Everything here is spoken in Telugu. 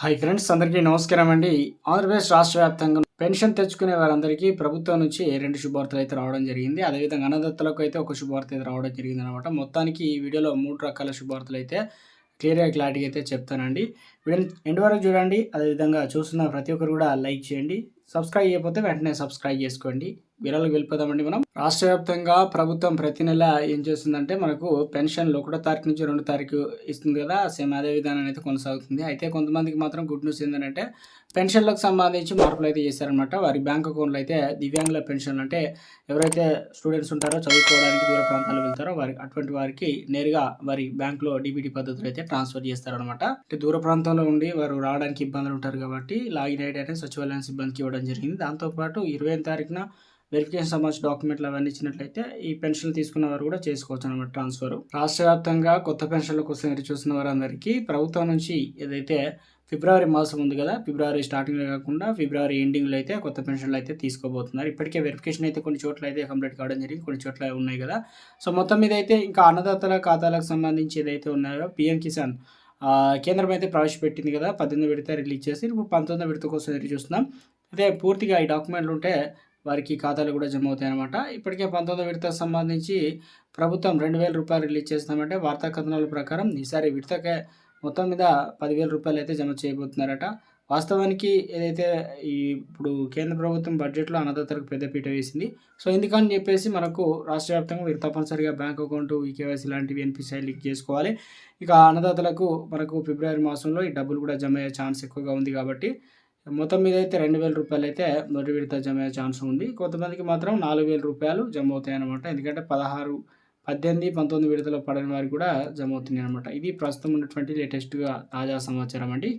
హాయ్ ఫ్రెండ్స్ అందరికీ నమస్కారం అండి. ఆంధ్రప్రదేశ్ రాష్ట్ర వ్యాప్తంగా పెన్షన్ తెచ్చుకునే వారందరికీ ప్రభుత్వం నుంచి రెండు శుభార్తలు అయితే రావడం జరిగింది. అదేవిధంగా అన్నదత్తలకు అయితే ఒక శుభార్త అయితే రావడం జరిగింది అనమాట మొత్తానికి ఈ వీడియోలో మూడు రకాల శుభార్తలు అయితే క్లియర్గా క్లారిటీ అయితే చెప్తానండి. వీడియో ఎండ్ వరకు చూడండి. అదేవిధంగా చూస్తున్న ప్రతి ఒక్కరు కూడా లైక్ చేయండి. సబ్స్క్రైబ్ చేయకపోతే వెంటనే సబ్స్క్రైబ్ చేసుకోండి. వివరాలకు వెళ్ళిపోదామండి మనం. రాష్ట్ర వ్యాప్తంగా ప్రభుత్వం ప్రతి నెల ఏం చేస్తుందంటే మనకు పెన్షన్లు ఒకటో తారీఖు నుంచి రెండో తారీఖు ఇస్తుంది కదా సేమ్ అదే విధానం అయితే కొనసాగుతుంది. అయితే కొంతమందికి మాత్రం గుడ్ న్యూస్ ఏంటంటే పెన్షన్లకు సంబంధించి మార్పులు అయితే చేశారనమాట వారి బ్యాంక్ అకౌంట్లో అయితే దివ్యాంగుల పెన్షన్లు అంటే ఎవరైతే స్టూడెంట్స్ ఉంటారో చదువుకోవడానికి దూర ప్రాంతాలు వెళ్తారో వారి అటువంటి వారికి నేరుగా వారి బ్యాంక్లో డిబిటీ పద్ధతిలో అయితే ట్రాన్స్ఫర్ చేస్తారనమాట అంటే దూర ప్రాంతంలో ఉండి వారు రావడానికి ఇబ్బందులు ఉంటారు కాబట్టి లాగిన్ ఐడి అనేది సచివాలయం సిబ్బందికి ఇవ్వడం జరిగింది. దాంతోపాటు ఇరవై తారీఖున వెరిఫికేషన్ సంబంధించిన డాక్యుమెంట్లు అవన్నీ ఇచ్చినట్లయితే ఈ పెన్షన్లు తీసుకున్న వారు కూడా చేసుకోవచ్చు అనమాట ట్రాన్స్ఫర్ రాష్ట్ర వ్యాప్తంగా కొత్త పెన్షన్ల కోసం ఎదురు చూస్తున్న వారందరికీ ప్రభుత్వం నుంచి ఏదైతే ఫిబ్రవరి మాసం ఉంది కదా ఫిబ్రవరి స్టార్టింగ్లో కాకుండా ఫిబ్రవరి ఎండింగ్లో అయితే కొత్త పెన్షన్లు అయితే తీసుకోబోతున్నారు. ఇప్పటికే వెరిఫికేషన్ అయితే కొన్ని చోట్ల అయితే కంప్లీట్ కావడం జరిగింది కొన్ని చోట్ల ఉన్నాయి కదా. సో మొత్తం మీద అయితే ఇంకా అన్నదాతల ఖాతాలకు సంబంధించి ఏదైతే ఉన్నాయో పిఎం కిసాన్ కేంద్రం అయితే ప్రవేశపెట్టింది కదా పద్దెనిమిది విడత రిలీజ్ చేసి ఇప్పుడు పంతొమ్మిది విడత కోసం ఎదురు చూస్తున్నాం. అయితే పూర్తిగా ఈ డాక్యుమెంట్లు ఉంటే వారికి ఖాతాలు కూడా జమ అవుతాయి అనమాట ఇప్పటికే పంతొమ్మిది విడత సంబంధించి ప్రభుత్వం రెండు వేల రూపాయలు రిలీజ్ చేస్తామంటే వార్తా కథనాల ప్రకారం ఈసారి విడతకే మొత్తం మీద పదివేల రూపాయలు అయితే జమ చేయబోతున్నారట. వాస్తవానికి ఏదైతే ఈ ఇప్పుడు కేంద్ర ప్రభుత్వం బడ్జెట్లో అన్నదాతలకు పెద్దపీట వేసింది. సో ఎందుకని చెప్పేసి మనకు రాష్ట్ర వ్యాప్తంగా మీరు తప్పనిసరిగా బ్యాంక్ అకౌంట్ ఈకేవైసీ లాంటివి ఎన్పిసిఐ లీక్ చేసుకోవాలి. ఇక అన్నదాతలకు మనకు ఫిబ్రవరి మాసంలో ఈ డబ్బులు కూడా జమ అయ్యే ఛాన్స్ ఎక్కువగా ఉంది కాబట్టి మొత్తం మీద అయితే రెండు వేల రూపాయలు అయితే మొదటి విడత జమ అయ్యే ఛాన్స్ ఉంది. కొంతమందికి మాత్రం నాలుగు వేల రూపాయలు జమ అవుతాయి అనమాట ఎందుకంటే పదహారు పద్దెనిమిది పంతొమ్మిది విడతలో పడిన వారికి కూడా జమ అవుతుంది అనమాట ఇది ప్రస్తుతం ఉన్నటువంటి లేటెస్ట్గా తాజా సమాచారం అండి.